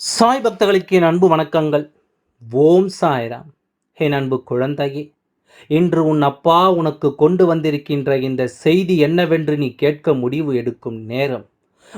சாய் பக்தர்களுக்கு என் அன்பு வணக்கங்கள். ஓம் சாய்ராம். என் அன்பு குழந்தையே இன்று உன் அப்பா உனக்கு கொண்டு வந்திருக்கின்ற இந்த செய்தி என்னவென்று நீ கேட்க முடிவு எடுக்கும் நேரம்.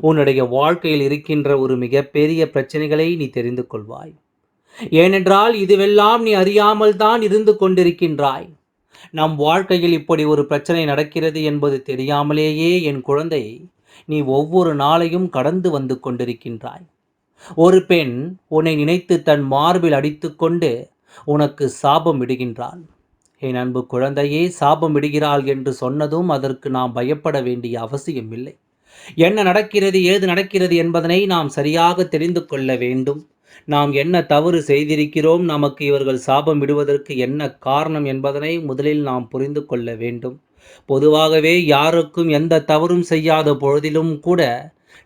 உன்னுடைய வாழ்க்கையில் இருக்கின்ற ஒரு மிகப்பெரிய பிரச்சனைகளை நீ தெரிந்து கொள்வாய். ஏனென்றால் இதுவெல்லாம் நீ அறியாமல் தான் இருந்து கொண்டிருக்கின்றாய். நம் வாழ்க்கையில் இப்படி ஒரு பிரச்சனை நடக்கிறது என்பது தெரியாமலேயே என் குழந்தை நீ ஒவ்வொரு நாளையும் கடந்து வந்து கொண்டிருக்கின்றாய். ஒரு பெண் உன்னை நினைத்து தன் மார்பில் அடித்துக்கொண்டு உனக்கு சாபம் இடுகின்றாள். என் அன்பு குழந்தையே சாபம் இடுகிறாள் என்று சொன்னதும் அதற்கு நாம் பயப்பட வேண்டிய அவசியம் இல்லை. என்ன நடக்கிறது ஏது நடக்கிறது என்பதனை நாம் சரியாக தெரிந்து கொள்ள வேண்டும். நாம் என்ன தவறு செய்திருக்கிறோம் நமக்கு இவர்கள் சாபம் விடுவதற்கு என்ன காரணம் என்பதனை முதலில் நாம் புரிந்து கொள்ள வேண்டும். பொதுவாகவே யாருக்கும் எந்த தவறும் செய்யாத பொழுதிலும் கூட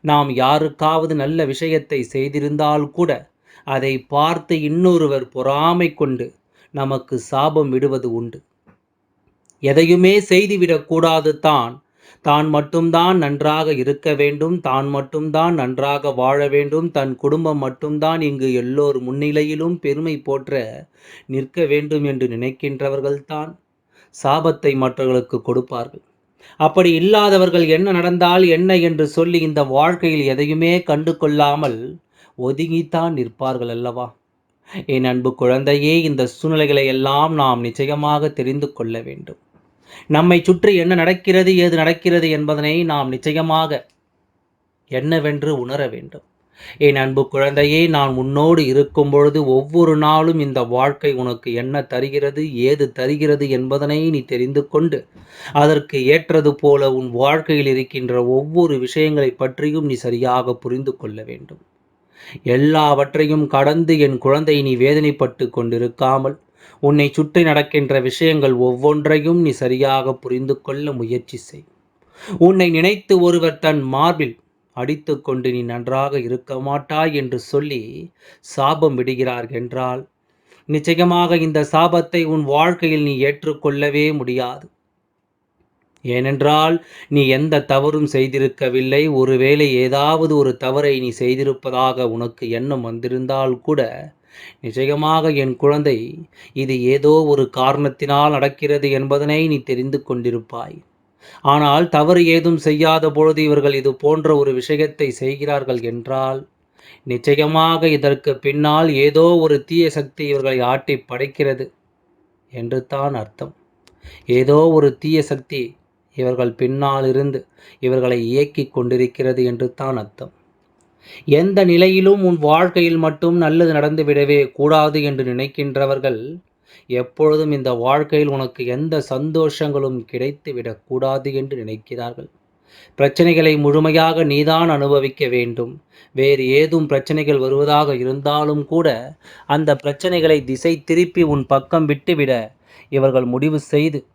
நாம் யாருக்காவது நல்ல விஷயத்தை செய்திருந்தால் கூட அதை பார்த்து இன்னொருவர் பொறாமை கொண்டு நமக்கு சாபம் விடுவது உண்டு. எதையுமே செய்துவிடக்கூடாது தான். தான் மட்டும்தான் நன்றாக இருக்க வேண்டும் தான் மட்டும்தான் நன்றாக வாழ வேண்டும் தன் குடும்பம் மட்டும்தான் இங்கு எல்லோர் முன்னிலையிலும் பெருமை போற்ற நிற்க வேண்டும் என்று நினைக்கின்றவர்கள்தான். சாபத்தை மற்றவர்களுக்கு கொடுப்பார்கள். அப்படி இல்லாதவர்கள் என்ன நடந்தால் என்ன என்று சொல்லி இந்த வாழ்க்கையில் எதையுமே கண்டு கொள்ளாமல் ஒதுங்கித்தான் நிற்பார்கள் அல்லவா? என் அன்பு குழந்தையே இந்த சூழ்நிலைகளை எல்லாம் நாம் நிச்சயமாக தெரிந்து கொள்ள வேண்டும். நம்மை சுற்றி என்ன நடக்கிறது ஏது நடக்கிறது என்பதனை நாம் நிச்சயமாக என்னவென்று உணர வேண்டும். என் அன்பு குழந்தையே நான் உன்னோடு இருக்கும் பொழுது ஒவ்வொரு நாளும் இந்த வாழ்க்கை உனக்கு என்ன தருகிறது ஏது தருகிறது என்பதனை நீ தெரிந்து கொண்டு அதற்கு ஏற்றது போல உன் வாழ்க்கையில் இருக்கின்ற ஒவ்வொரு விஷயங்களை பற்றியும் நீ சரியாக புரிந்து கொள்ள வேண்டும். எல்லாவற்றையும் கடந்து என் குழந்தை நீ வேதனைப்பட்டு கொண்டிருக்காமல் உன்னை சுற்றி நடக்கின்ற விஷயங்கள் ஒவ்வொன்றையும் நீ சரியாக புரிந்து கொள்ள முயற்சி செய். உன்னை நினைத்து ஒருவர் தன் மார்பில் அடித்து கொண்டு நீ நன்றாக இருக்க மாட்டாய் என்று சொல்லி சாபம் விடுகிறார் என்றால் நிச்சயமாக இந்த சாபத்தை உன் வாழ்க்கையில் நீ ஏற்றுக்கொள்ளவே முடியாது. ஏனென்றால் நீ எந்த தவறும் செய்திருக்கவில்லை. ஒருவேளை ஏதாவது ஒரு தவறை நீ செய்திருப்பதாக உனக்கு எண்ணம் வந்திருந்தால் கூட நிச்சயமாக என் குழந்தை இது ஏதோ ஒரு காரணத்தினால் நடக்கிறது என்பதனை நீ தெரிந்து கொண்டிருப்பாய். ஆனால் தவறு ஏதும் செய்யாத பொழுது இவர்கள் இது போன்ற ஒரு விஷயத்தை செய்கிறார்கள் என்றால் நிச்சயமாக இதற்கு பின்னால் ஏதோ ஒரு தீய சக்தி இவர்களை ஆட்டி படைக்கிறது என்று தான் அர்த்தம். ஏதோ ஒரு தீய சக்தி இவர்கள் பின்னால் இருந்து இவர்களை இயக்கி கொண்டிருக்கிறது என்று தான் அர்த்தம். எந்த நிலையிலும் உன் வாழ்க்கையில் மட்டும் நல்லது நடந்துவிடவே கூடாது என்று நினைக்கின்றவர்கள் எப்பொழுதும் இந்த வாழ்க்கையில் உனக்கு எந்த சந்தோஷங்களும் கிடைத்துவிடக்கூடாது என்று நினைக்கிறார்கள். பிரச்சனைகளை முழுமையாக நீதான் அனுபவிக்க வேண்டும். வேறு ஏதும் பிரச்சனைகள் வருவதாக இருந்தாலும் கூட அந்த பிரச்சனைகளை திசை திருப்பி உன் பக்கம் விட்டுவிட இவர்கள் முடிவு செய்து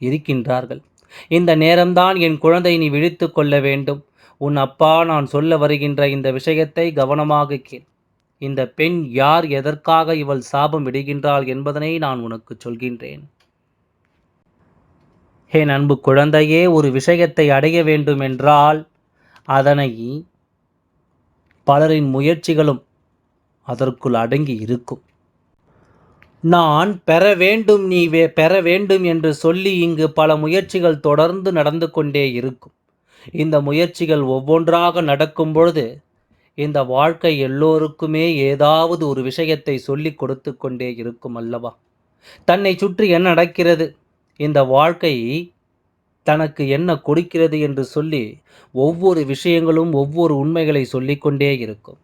இருக்கின்றார்கள். இந்த நேரம்தான் என் குழந்தை நீ விழித்து கொள்ள வேண்டும். உன் அப்பா நான் சொல்ல வருகின்ற இந்த விஷயத்தை கவனமாக கேள். இந்த பெண் யார் எதற்காக இவள் சாபம் விடுகின்றாள் என்பதனை நான் உனக்கு சொல்கின்றேன். என் அன்பு குழந்தையே ஒரு விஷயத்தை அடைய வேண்டும் என்றால் அதனை பலரின் முயற்சிகளும் அதற்குள் அடங்கி இருக்கும். நான் பெற வேண்டும் நீ வே பெற வேண்டும் என்று சொல்லி இங்கு பல முயற்சிகள் தொடர்ந்து நடந்து கொண்டே இருக்கும். இந்த முயற்சிகள் ஒவ்வொன்றாக நடக்கும் பொழுது இந்த வாழ்க்கை எல்லோருக்குமே ஏதாவது ஒரு விஷயத்தை சொல்லிக் கொடுத்து கொண்டே இருக்கும் அல்லவா? தன்னை சுற்றி என்ன நடக்கிறது? இந்த வாழ்க்கை தனக்கு என்ன கொடுக்கிறது என்று சொல்லி ஒவ்வொரு விஷயங்களும் ஒவ்வொரு உண்மைகளை சொல்லிக்கொண்டே இருக்கும்.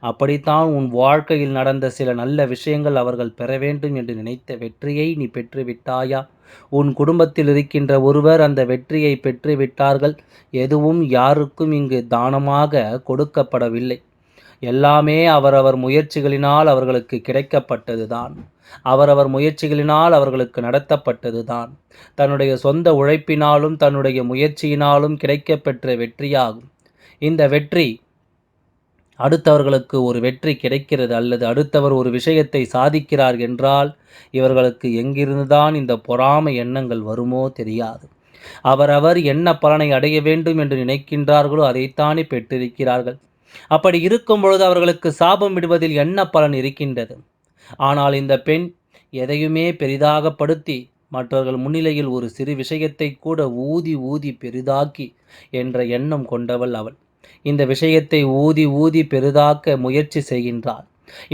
அப்படித்தான் உன் வாழ்க்கையில் நடந்த சில நல்ல விஷயங்கள் அவர்கள் பெற வேண்டும் என்று நினைத்த வெற்றியை நீ பெற்றுவிட்டாயா? உன் குடும்பத்தில் இருக்கின்ற ஒருவர் அந்த வெற்றியை பெற்றுவிட்டார்கள். எதுவும் யாருக்கும் இங்கு தானமாக கொடுக்கப்படவில்லை. எல்லாமே அவரவர் முயற்சிகளினால் அவர்களுக்கு கிடைக்கப்பட்டதுதான். அவரவர் முயற்சிகளினால் அவர்களுக்கு நடத்தப்பட்டதுதான். தன்னுடைய சொந்த உழைப்பினாலும் தன்னுடைய முயற்சியினாலும் கிடைக்கப்பெற்ற வெற்றியாகும். இந்த வெற்றி அடுத்தவர்களுக்கு ஒரு வெற்றி கிடைக்கிறது அல்லது அடுத்தவர் ஒரு விஷயத்தை சாதிக்கிறார் என்றால் இவர்களுக்கு எங்கிருந்துதான் இந்த பொறாமை எண்ணங்கள் வருமோ தெரியாது. அவரவர் என்ன பலனை அடைய வேண்டும் என்று நினைக்கின்றார்களோ அதைத்தானே பெற்றிருக்கிறார்கள். அப்படி இருக்கும் பொழுது அவர்களுக்கு சாபம் விடுவதில் என்ன பலன் இருக்கின்றது? ஆனால் இந்த பெண் எதையுமே பெரிதாக படுத்தி மற்றவர்கள் முன்னிலையில் ஒரு சிறு விஷயத்தை கூட ஊதி ஊதி பெரிதாக்கி என்ற எண்ணம் கொண்டவள் அவள். இந்த விஷயத்தை ஊதி ஊதி பெரிதாக்க முயற்சி செய்கின்றார்.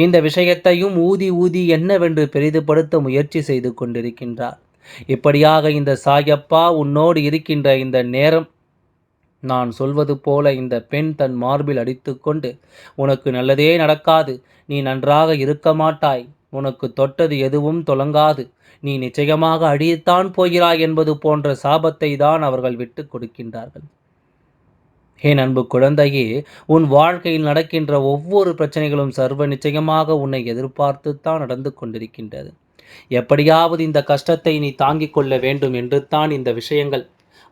இந்த விஷயத்தையும் ஊதி ஊதி என்னவென்று பெரிதுபடுத்த முயற்சி செய்து கொண்டிருக்கின்றார். இப்படியாக இந்த சாயப்பா உன்னோடு இருக்கின்ற இந்த நேரம் நான் சொல்வது போல இந்த பெண் தன் மார்பில் அடித்துக்கொண்டு உனக்கு நல்லதே நடக்காது. நீ நன்றாக இருக்க மாட்டாய். உனக்கு தொட்டது எதுவும் தொலங்காது. நீ நிச்சயமாக அடியத்தான் போகிறாய் என்பது போன்ற சாபத்தை தான் அவர்கள் விட்டு கொடுக்கின்றார்கள். என் அன்பு குழந்தையே உன் வாழ்க்கையில் நடக்கின்ற ஒவ்வொரு பிரச்சனைகளும் சர்வ நிச்சயமாக உன்னை எதிர்பார்த்து தான் நடந்து கொண்டிருக்கின்றது. எப்படியாவது இந்த கஷ்டத்தை நீ தாங்கிக் கொள்ள வேண்டும் என்று தான் இந்த விஷயங்கள்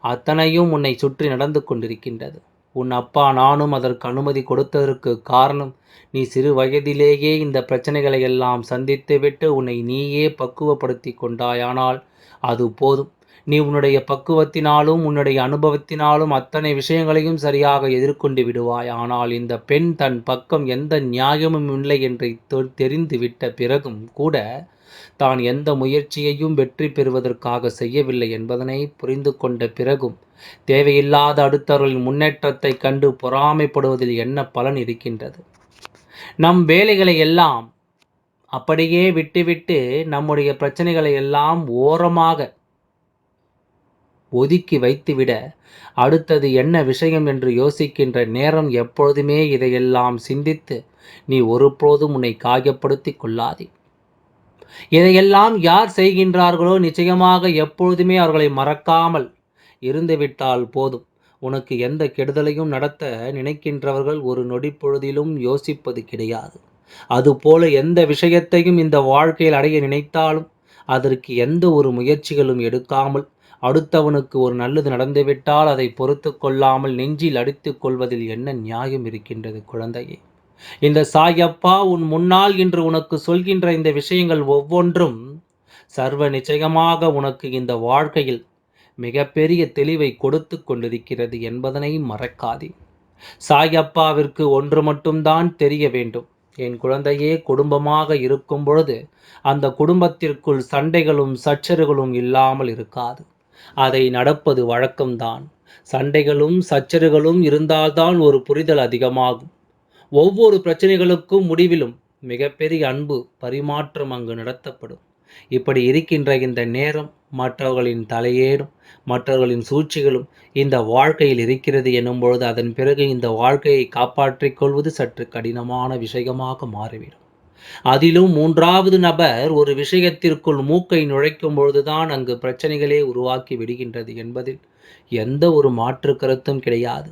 அத்தனையும் உன்னை சுற்றி நடந்து கொண்டிருக்கின்றது. உன் அப்பா நானும் அதற்கு அனுமதி கொடுத்ததற்கு காரணம் நீ சிறு வயதிலேயே இந்த பிரச்சனைகளை எல்லாம் சந்தித்துவிட்டு உன்னை நீயே பக்குவப்படுத்தி கொண்டாயானால் அது போதும். நீ உன்னுடைய பக்குவத்தினாலும் உன்னுடைய அனுபவத்தினாலும் அத்தனை விஷயங்களையும் சரியாக எதிர்கொண்டு விடுவாய். ஆனால் இந்த பெண் தன் பக்கம் எந்த நியாயமும் இல்லை என்று தெரிந்துவிட்ட பிறகும் கூட தான் எந்த முயற்சியையும் வெற்றி பெறுவதற்காக செய்யவில்லை என்பதனை புரிந்து கொண்ட பிறகும் தேவையில்லாத அடுத்தவர்களின் முன்னேற்றத்தை கண்டு பொறாமைப்படுவதில் என்ன பலன் இருக்கின்றது? நம் வேலைகளை எல்லாம் அப்படியே விட்டுவிட்டு நம்முடைய பிரச்சனைகளை எல்லாம் ஓரமாக ஒதுக்கி வைத்துவிட அடுத்தது என்ன விஷயம் என்று யோசிக்கின்ற நேரம் எப்பொழுதுமே இதையெல்லாம் சிந்தித்து நீ ஒருபோதும் உன்னை காயப்படுத்தி கொள்ளாதே. இதையெல்லாம் யார் செய்கின்றார்களோ நிச்சயமாக எப்பொழுதுமே அவர்களை மறக்காமல் இருந்துவிட்டால் போதும். உனக்கு எந்த கெடுதலையும் நடத்த நினைக்கின்றவர்கள் ஒரு நொடி பொழுதிலும் யோசிப்பது கிடையாது. அதுபோல எந்த விஷயத்தையும் இந்த வாழ்க்கையில் அடைய நினைத்தாலும் அதற்கு எந்த ஒரு முயற்சிகளும் எடுக்காமல் அடுத்தவனுக்கு ஒரு நல்லது நடந்துவிட்டால் அதை பொறுத்து கொள்ளாமல் நெஞ்சில் அடித்து கொள்வதில் என்ன நியாயம் இருக்கின்றது குழந்தையே? இந்த சாயப்பா உன் முன்னால் இன்று உனக்கு சொல்கின்ற இந்த விஷயங்கள் ஒவ்வொன்றும் சர்வ நிச்சயமாக உனக்கு இந்த வாழ்க்கையில் மிகப்பெரிய தெளிவை கொடுத்து கொண்டிருக்கிறது என்பதனை மறக்காதே. சாயப்பாவிற்கு ஒன்று மட்டும்தான் தெரிய வேண்டும். என் குழந்தையே குடும்பமாக இருக்கும் பொழுது அந்த குடும்பத்திற்குள் சண்டைகளும் சச்சரவுகளும் இல்லாமல் இருக்காது. அதை நடப்பது வழக்கம்தான். சண்டைகளும் சச்சரவுகளும் இருந்தால்தான் ஒரு புரிதல் அதிகமாகும். ஒவ்வொரு பிரச்சனைகளுக்கும் முடிவிலும் மிகப்பெரிய அன்பு பரிமாற்றம் அங்கு நடத்தப்படும். இப்படி இருக்கின்ற இந்த நேரம் மற்றவர்களின் தலையேறும் மற்றவர்களின் சூழ்ச்சிகளும் இந்த வாழ்க்கையில் இருக்கிறது எனும் பொழுது அதன் பிறகு இந்த வாழ்க்கையை காப்பாற்றிக் கொள்வது சற்று கடினமான விஷயமாக மாறிவிடும். அதிலும் மூன்றாவது நபர் ஒரு விஷயத்திற்குள் மூக்கை நுழைக்கும் பொழுதுதான் அங்கு பிரச்சனைகளே உருவாக்கி விடுகின்றது என்பதில் எந்த ஒரு மாற்று கருத்தும் கிடையாது.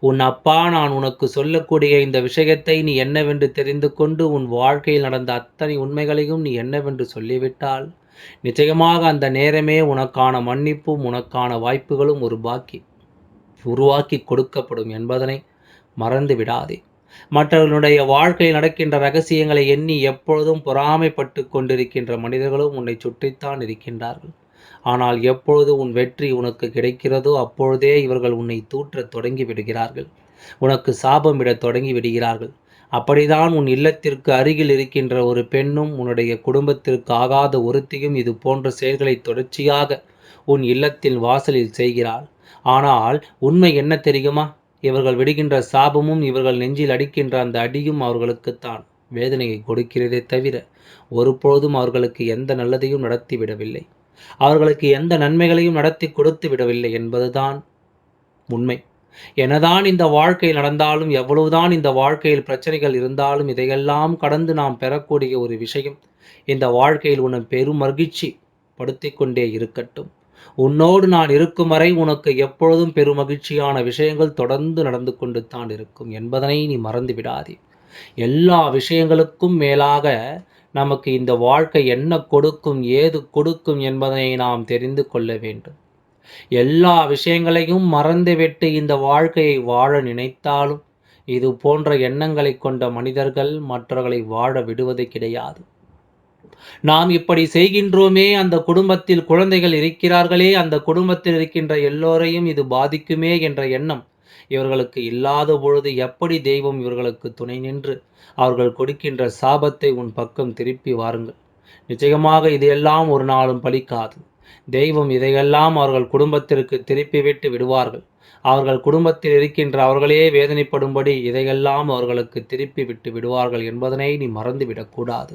உன் அப்பா நான் உனக்கு சொல்லக்கூடிய இந்த விஷயத்தை நீ என்னவென்று தெரிந்து கொண்டு உன் வாழ்க்கையில் நடந்த அத்தனை உண்மைகளையும் நீ என்னவென்று சொல்லிவிட்டால் நிச்சயமாக அந்த நேரமே உனக்கான மன்னிப்பும் உனக்கான வாய்ப்புகளும் ஒரு பாக்கி உருவாக்கி கொடுக்கப்படும் என்பதனை மறந்து விடாதே. மற்றவர்களுடைய வாழ்க்கையில் நடக்கின்ற ரகசியங்களை எண்ணி எப்பொழுதும் பொறாமைப்பட்டு கொண்டிருக்கின்ற மனிதர்களும் உன்னை சுற்றித்தான் இருக்கின்றார்கள். ஆனால் எப்பொழுது உன் வெற்றி உனக்கு கிடைக்கிறதோ அப்பொழுதே இவர்கள் உன்னை தூற்றத் தொடங்கி விடுகிறார்கள் உனக்கு சாபம் தொடங்கி விடுகிறார்கள் அப்படிதான் உன் இல்லத்திற்கு அருகில் இருக்கின்ற ஒரு பெண்ணும் உன்னுடைய குடும்பத்திற்கு ஆகாத ஒருத்தியும் இது போன்ற செயல்களை தொடர்ச்சியாக உன் இல்லத்தின் வாசலில் செய்கிறாள். ஆனால் உண்மை என்ன தெரியுமா? இவர்கள் விடுகின்ற சாபமும் இவர்கள் நெஞ்சில் அடிக்கின்ற அந்த அடியும் அவர்களுக்குத்தான் வேதனையை கொடுக்கிறதே தவிர ஒருபொழுதும் அவர்களுக்கு எந்த நல்லதையும் நடத்தி விடவில்லை. அவர்களுக்கு எந்த நன்மைகளையும் நடத்தி கொடுத்து விடவில்லை என்பதுதான் உண்மை. எனதான் இந்த வாழ்க்கை நடந்தாலும் எவ்வளவுதான் இந்த வாழ்க்கையில் பிரச்சனைகள் இருந்தாலும் இதையெல்லாம் கடந்து நாம் பெறக்கூடிய ஒரு விஷயம் இந்த வாழ்க்கையில் உன்னை பெரும் மகிழ்ச்சி படுத்திக்கொண்டே இருக்கட்டும். உன்னோடு நான் இருக்கும் வரை உனக்கு எப்பொழுதும் பெருமகிழ்ச்சியான விஷயங்கள் தொடர்ந்து நடந்து கொண்டு தான் இருக்கும் என்பதனை நீ மறந்து விடாதே. எல்லா விஷயங்களுக்கும் மேலாக நமக்கு இந்த வாழ்க்கை என்ன கொடுக்கும் ஏது கொடுக்கும் என்பதனை நாம் தெரிந்து கொள்ள வேண்டும். எல்லா விஷயங்களையும் மறந்துவிட்டு இந்த வாழ்க்கையை வாழ நினைத்தாலும் இது போன்ற எண்ணங்களை கொண்ட மனிதர்கள் மற்றவர்களை வாழ விடுவது கிடையாது. நாம் இப்படி செய்கின்றோமே அந்த குடும்பத்தில் குழந்தைகள் இருக்கிறார்களே அந்த குடும்பத்தில் இருக்கின்ற எல்லோரையும் இது பாதிக்குமே என்ற எண்ணம் இவர்களுக்கு இல்லாத பொழுது எப்படி தெய்வம் இவர்களுக்கு துணை நின்று அவர்கள் கொடுக்கின்ற சாபத்தை உன் பக்கம் திருப்பி வாருங்கள். நிச்சயமாக இதையெல்லாம் ஒரு நாளும் பலிக்காது தெய்வம் இதையெல்லாம் அவர்கள் குடும்பத்திற்கு திருப்பிவிட்டு விடுவார்கள். அவர்கள் குடும்பத்தில் இருக்கின்ற அவர்களே வேதனைப்படும்படி இதையெல்லாம் அவர்களுக்கு திருப்பி விட்டு விடுவார்கள் என்பதனை நீ மறந்துவிடக்கூடாது.